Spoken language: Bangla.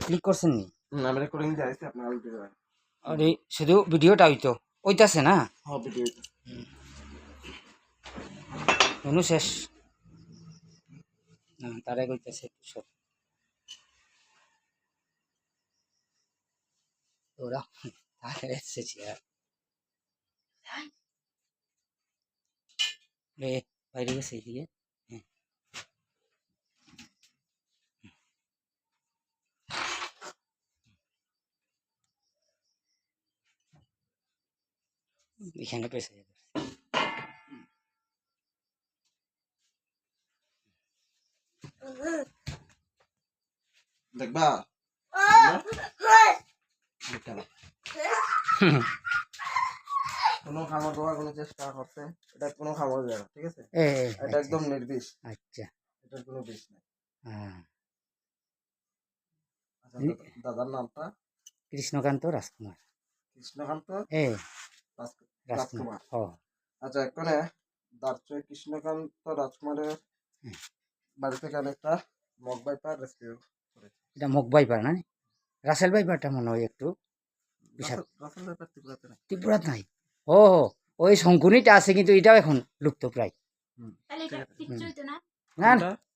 ক্লিক করছেন নি? আমি রেকর্ডিং আপনারা দেবেন আর শুধু ভিডিওটা হইতো। ওইতাছে না? হ্যাঁ ভিডিও অনু শেষ। না তারাই কইতাছে একটু সব ওরা এসেছি আর। এ বাইরে গেছে এদিকে এখানে পেছে দেখবা কোনো খাবার দেওয়ার কোনো চেষ্টা করছে এটা কোনো খাবার যায় ঠিক আছে এটা একদম নির্বিষ আচ্ছা এটার কোনো বিষ নেই দাদা- দাদার নামটা কৃষ্ণকান্ত রাজকুমার কৃষ্ণকান্ত রাজকুমার। আচ্ছা এখানে দার্চয় কৃষ্ণকান্ত রাজকুমারের। বাড়ি থেকে আমি একটা মগ বাইপার রেস্কিউ করেছি। এটা মুখ বাইপার না? রাসেল বাইপারটা মনে হয় একটু বিশাল। রাসেল- বাইপার ত্রিপুরাতে নাই। ত্রিপুরাত নাই? ও ওই শঙ্কুনিটা আছে কিন্তু এটাও এখন লুপ্ত প্রায়। না? না